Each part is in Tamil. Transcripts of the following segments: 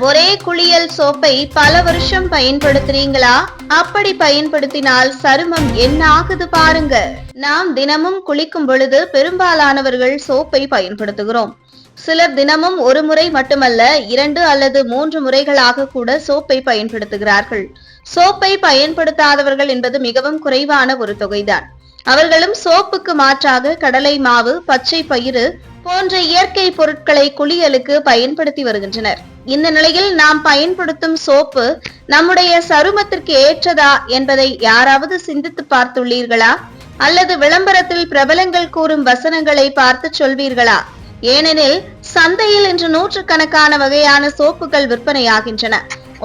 ஒரே குளியல் சோப்பை பல வருஷம் பயன்படுத்துறீங்களா? அப்படி பயன்படுத்தினால் சருமம் என்ன ஆகுது பாருங்க. நாம் தினமும் குளிக்கும் பொழுது பெரும்பாலானவர்கள் சோப்பை பயன்படுத்துகிறோம். சிலர் தினமும் ஒரு முறை மட்டுமல்ல இரண்டு அல்லது மூன்று முறைகளாக கூட சோப்பை பயன்படுத்துகிறார்கள். சோப்பை பயன்படுத்தாதவர்கள் என்பது மிகவும் குறைவான ஒரு தொகைதான். அவர்களும் சோப்புக்கு மாற்றாக கடலை மாவு பச்சை பயிறு போன்ற இயற்கை பொருட்களை குளியலுக்கு பயன்படுத்தி வருகின்றனர். இந்த நிலையில் நாம் பயன்படுத்தும் சோப்பு நம்முடைய சருமத்திற்கு ஏற்றதா என்பதை யாராவது சிந்தித்து பார்த்துள்ளீர்களா? அல்லது விளம்பரத்தில் பிரபலங்கள் கூறும் வசனங்களை பார்த்து சொல்வீர்களா? ஏனெனில் சந்தையில் இன்று நூற்றுக்கணக்கான வகையான சோப்புகள் விற்பனையாகின்றன.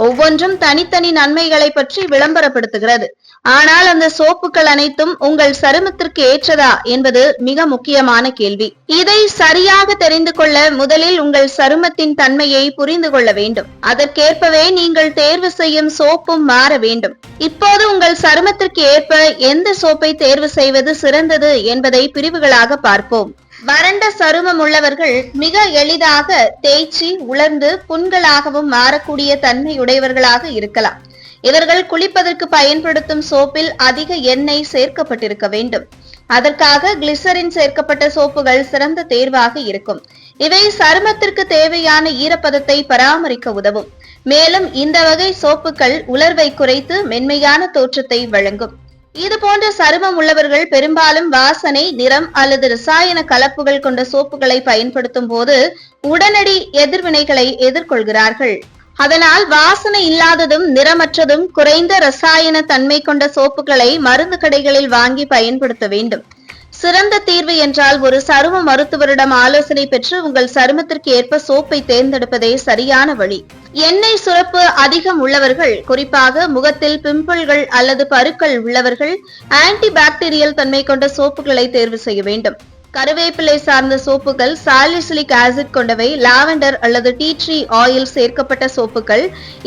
ஒவ்வொன்றும் தனித்தனி நன்மைகளை பற்றி விளம்பரப்படுத்துகிறது. ஆனால் அந்த சோப்புகள் அனைத்தும் உங்கள் சருமத்திற்கு ஏற்றதா என்பது மிக முக்கியமான கேள்வி. இதை சரியாக தெரிந்து கொள்ள முதலில் உங்கள் சருமத்தின் தன்மையை புரிந்து கொள்ள வேண்டும். அதற்கேற்பவே நீங்கள் தேர்வு செய்யும் சோப்பும் மாற வேண்டும். இப்போது உங்கள் சருமத்திற்கு ஏற்ப எந்த சோப்பை தேர்வு செய்வது சிறந்தது என்பதை பிரிவுகளாக பார்ப்போம். வறண்ட சருமம் உள்ளவர்கள் மிக எளிதாக தேய்ச்சி உலர்ந்து புண்களாகவும் மாறக்கூடிய தன்மையுடையவர்களாக இருக்கலாம். இவர்கள் குளிப்பதற்கு பயன்படுத்தும் சோப்பில் அதிக எண்ணெய் சேர்க்கப்பட்டிருக்க வேண்டும். அதற்காக கிளிசரின் சேர்க்கப்பட்ட சோப்புகள் சிறந்த தேர்வாக இருக்கும். இவை சருமத்திற்கு தேவையான ஈரப்பதத்தை பராமரிக்க உதவும். மேலும் இந்த வகை சோப்புகள் உலர்வை குறைத்து மென்மையான தோற்றத்தை வழங்கும். இது போன்ற சருமம் உள்ளவர்கள் பெரும்பாலும் வாசனை நிறம் அல்லது ரசாயன கலப்புகள் கொண்ட சோப்புகளை பயன்படுத்தும் போது உடனடி எதிர்வினைகளை எதிர்கொள்கிறார்கள். அதனால் வாசனை இல்லாததும் நிறமற்றதும் குறைந்த ரசாயன தன்மை கொண்ட சோப்புகளை மருந்து கடைகளில் வாங்கி பயன்படுத்த வேண்டும். சிறந்த தீர்வு என்றால் ஒரு சரும மருத்துவரிடம் ஆலோசனை பெற்று உங்கள் சருமத்திற்கு ஏற்ப சோப்பை தேர்ந்தெடுப்பதே சரியான வழி. எண்ணெய் சுரப்பு அதிகம் உள்ளவர்கள் குறிப்பாக முகத்தில் பிம்பிள்கள் அல்லது பருக்கள் உள்ளவர்கள் ஆன்டி பாக்டீரியல் தன்மை கொண்ட சோப்புகளை தேர்வு செய்ய வேண்டும். கருவேப்பிலை சார்ந்த சோப்புகள் சாலிசிலிக் ஆசிட் கொண்டவை லாவெண்டர் அல்லது டீ ட்ரீ ஆயில் சேர்க்கப்பட்ட சோப்புகள்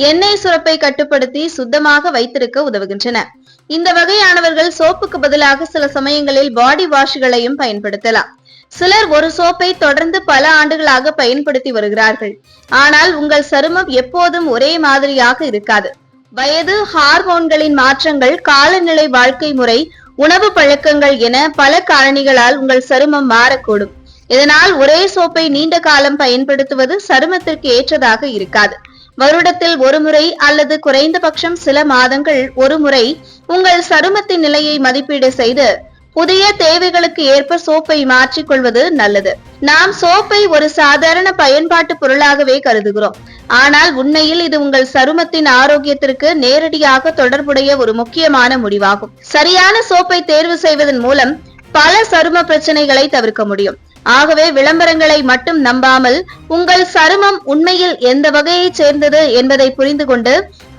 எண்ணெய் சுரப்பை கட்டுப்படுத்தி சுத்தமாக வைத்திருக்க உதவுகின்றன. இந்த வகையானவர்கள் சோப்புக்கு பதிலாக சில சமயங்களில் பாடி வாஷ்களையும் பயன்படுத்தலாம். சிலர் ஒரு சோப்பை தொடர்ந்து பல ஆண்டுகளாக பயன்படுத்தி வருகிறார்கள். ஆனால் உங்கள் சருமம் எப்போதும் ஒரே மாதிரியாக இருக்காது. வயது ஹார்மோன்களின் மாற்றங்கள் காலநிலை வாழ்க்கை முறை உணவு பழக்கங்கள் என பல காரணிகளால் உங்கள் சருமம் மாறக்கூடும். இதனால் ஒரே சோப்பை நீண்ட காலம் பயன்படுத்துவது சருமத்திற்கு ஏற்றதாக இருக்காது. வருடத்தில் ஒரு முறை அல்லது குறைந்தபட்சம் சில மாதங்கள் ஒரு முறை உங்கள் சருமத்தின் நிலையை மதிப்பீடு செய்து புதிய தேவைகளுக்கு ஏற்ப சோப்பை மாற்றிக்கொள்வது நல்லது. நாம் சோப்பை ஒரு சாதாரண பயன்பாட்டு பொருளாகவே கருதுகிறோம். ஆனால் உண்மையில் இது உங்கள் சருமத்தின் ஆரோக்கியத்திற்கு நேரடியாக தொடர்புடைய ஒரு முக்கியமான முடிவாகும். சரியான சோப்பை தேர்வு செய்வதன் மூலம் பல சரும பிரச்சனைகளை தவிர்க்க முடியும். ஆகவே விளம்பரங்களை மட்டும் நம்பாமல் உங்கள் சருமம் உண்மையில் எந்த வகையைச் சேர்ந்தது என்பதை புரிந்து கொண்டு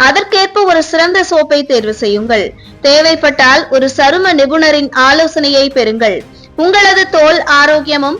அதற்கேற்ப ஒரு சிறந்த சோப்பை தேர்வு செய்யுங்கள். தேவைப்பட்டால் ஒரு சரும நிபுணரின் ஆலோசனையை பெறுங்கள். உங்களது தோல் ஆரோக்கியமும்